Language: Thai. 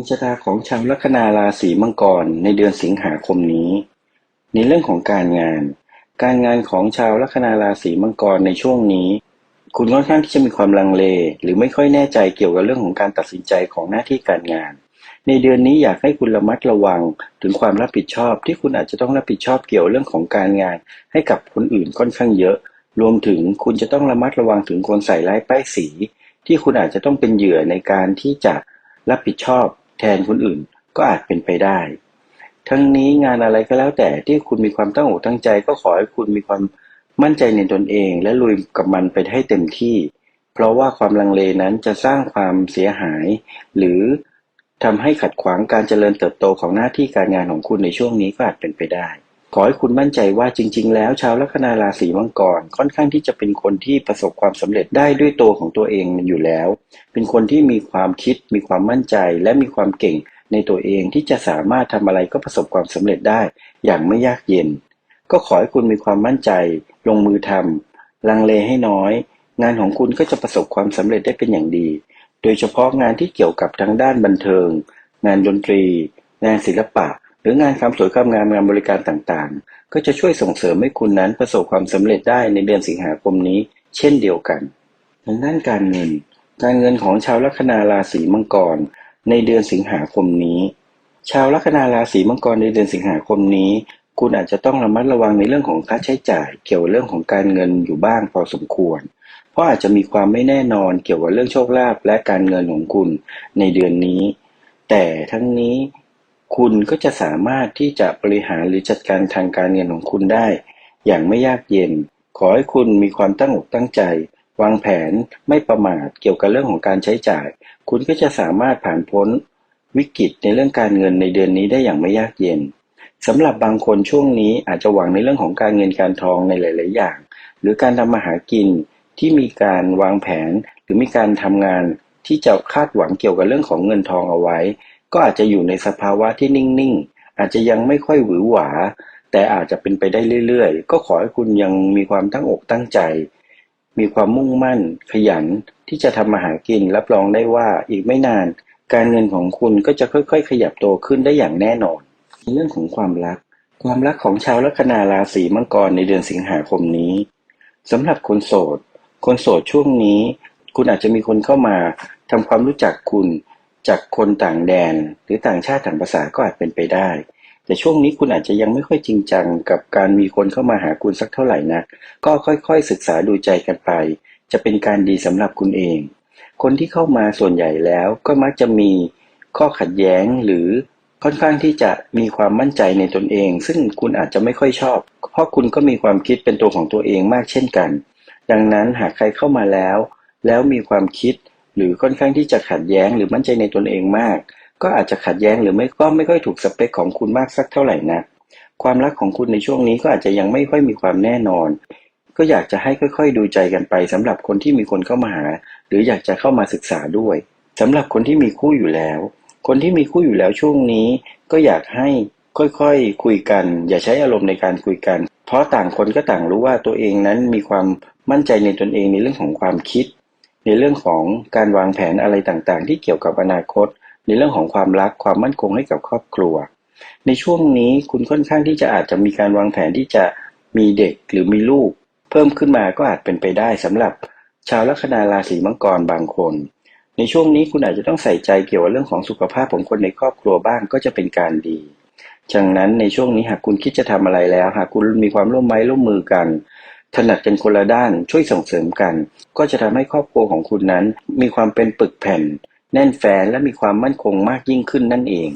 งชะตาของชาวลัคนาราศีมังกรในเดือนสิงหาคมนี้ ในเรื่องของการงาน การงานของชาวลัคนาราศีมังกรในช่วงนี้ คุณค่อนข้างที่จะมีความลังเล หรือไม่ค่อยแน่ใจเกี่ยวกับเรื่องของการตัดสินใจของหน้าที่การงาน ในเดือนนี้อยากให้คุณระมัดระวังถึงความรับผิดชอบ ที่คุณอาจจะต้องรับผิดชอบเกี่ยวเรื่องของการงาน ให้กับคนอื่นค่อนข้างเยอะ รวมถึงคุณจะต้องระมัดระวังถึงคนใส่ร้ายป้ายสี ที่คุณอาจจะต้องเป็นเหยื่อในการที่จะรับผิดชอบ แทนคนอื่นก็อาจเป็นไปได้ ทั้งนี้งานอะไรก็แล้วแต่ที่คุณมีความตั้งอกตั้งใจก็ขอให้คุณมีความมั่นใจในตนเอง และลุยกับมันไปให้เต็มที่ เพราะว่าความลังเลนั้นจะสร้างความเสียหาย หรือทำให้ขัดขวางการเจริญเติบโตของหน้าที่การงานของคุณในช่วงนี้ก็อาจเป็นไปได้ ขอให้คุณมั่นใจว่าจริง ๆ แล้วชาวลัคนาราศีมังกรค่อนข้างที่จะเป็นคนที่ประสบความสำเร็จได้ด้วยตัวของตัวเองอยู่แล้ว เป็นคนที่มีความคิด มีความมั่นใจ และมีความเก่งในตัวเองที่จะสามารถทำอะไรก็ประสบความสำเร็จได้อย่างไม่ยากเย็น ก็ขอให้คุณมีความมั่นใจ ลงมือทำลังเลให้น้อย งานของคุณก็จะประสบความสำเร็จได้เป็นอย่างดี โดยเฉพาะงานที่เกี่ยวกับทางด้านบันเทิง งานดนตรี งานศิลปะ หรืองานความสวยความงามงานบริการต่างๆ ก็จะช่วยส่งเสริมให้คุณนั้นประสบความสำเร็จได้ในเดือนสิงหาคมนี้ เช่นเดียวกันทางด้านการเงิน การเงินของชาวลัคนาราศีมังกร ในเดือนสิงหาคมนี้ ชาวลัคนาราศีมังกรในเดือนสิงหาคมนี้ คุณอาจจะต้องระมัดระวังในเรื่องของค่าใช้จ่าย เกี่ยวกับเรื่องของการเงินอยู่บ้างพอสมควร เพราะอาจจะมีความไม่แน่นอนเกี่ยวกับเรื่องโชคลาภและการเงินของคุณในเดือนนี้ แต่ทั้งนี้ คุณก็จะสามารถที่จะบริหารหรือจัดการทางการเงินของคุณได้ อย่างไม่ยากเย็น ขอให้คุณมีความตั้งอกตั้งใจ วางแผนไม่ประมาทเกี่ยวกับเรื่องของการใช้จ่าย คุณก็จะสามารถผ่านพ้นวิกฤตในเรื่องการเงินในเดือนนี้ได้อย่างไม่ยากเย็นสำหรับบางคนช่วงนี้อาจจะหวังในเรื่องของการเงินการทองในหลาย ๆ อย่าง หรือการทำมาหากินที่มีการวางแผนหรือมีการทำงานที่จะคาดหวังเกี่ยวกับเรื่องของเงินทองเอาไว้ ก็อาจจะอยู่ในสภาวะที่นิ่งๆ อาจจะยังไม่ค่อยหวือหวา แต่อาจจะเป็นไปได้เรื่อยๆ ก็ขอให้คุณยังมีความตั้งอกตั้งใจ มีความมุ่งมั่น ขยันที่จะทำมาหากิน รับรองได้ว่าอีกไม่นาน การเงินของคุณก็จะค่อยๆ ขยับโตขึ้นได้อย่างแน่นอน เรื่องของความรัก ความรักของชาวลัคนาราศีมังกรในเดือนสิงหาคมนี้สำหรับคนโสด คนโสดช่วงนี้ คุณอาจจะมีคนเข้ามาทำความรู้จักคุณ จากคนต่างแดน หรือต่างชาติต่างภาษาก็อาจเป็นไปได้ แต่ช่วงนี้คุณอาจจะยังไม่ค่อยจริงจังกับการมีคนเข้ามาหาคุณสักเท่าไหร่นักก็ค่อยๆศึกษาดูใจกันไป จะเป็นการดีสำหรับคุณเอง คนที่เข้ามาส่วนใหญ่แล้วก็มักจะมีข้อขัดแย้งหรือค่อนข้างที่จะมีความมั่นใจในตนเอง ซึ่งคุณอาจจะไม่ค่อยชอบ เพราะคุณก็มีความคิดเป็นตัวของตัวเองมากเช่นกัน ดังนั้นหากใครเข้ามาแล้ว แล้วมีความคิด หรือค่อนข้างที่จะขัดแย้งหรือมั่นใจในตนเองมาก ก็อาจจะขัดแย้งหรือไม่ก็ไม่ค่อยถูกสเปคของคุณมากสักเท่าไหร่นะความรักของคุณในช่วงนี้ก็อาจจะยังไม่ค่อยมีความแน่นอน ก็อยากจะให้ค่อยๆ ดูใจกันไปสำหรับคนที่มีคนเข้ามาหา หรืออยากจะเข้ามาศึกษาด้วยสำหรับคนที่มีคู่อยู่แล้ว คนที่มีคู่อยู่แล้วช่วงนี้ ก็อยากให้ค่อยๆคคุยกัน อย่าใช้อารมณ์ในการคุยกัน เพราะต่างคนก็ต่างรู้ว่าตัวเองนั้นมีความมั่นใจในตนเองในเรื่องของความคิด ในเรื่องของการวางแผนอะไรต่างๆ ที่เกี่ยวกับอนาคต ในเรื่องของความรักความมั่นคงให้กับครอบครัว ในช่วงนี้คุณค่อนข้างที่จะอาจจะมีการวางแผนที่จะมีเด็กหรือมีลูก เพิ่มขึ้นมาก็อาจเป็นไปได้สำหรับชาวลัคนาราศีมังกรบางคน ในช่วงนี้คุณอาจจะต้องใส่ใจเกี่ยวกับเรื่องของสุขภาพของคนในครอบครัวบ้างก็จะเป็นการดีฉะนั้นในช่วงนี้หากคุณคิดจะทำอะไรแล้ว หากคุณมีความร่วมไม้ร่วมมือกัน ถนัดกันคนละด้านช่วยส่งเสริมกัน ก็จะทำให้ครอบครัวของคุณนั้น มีความเป็นปึกแผ่น แน่นแฟนและมีความมั่นคงมากยิ่งขึ้นนั่นเอง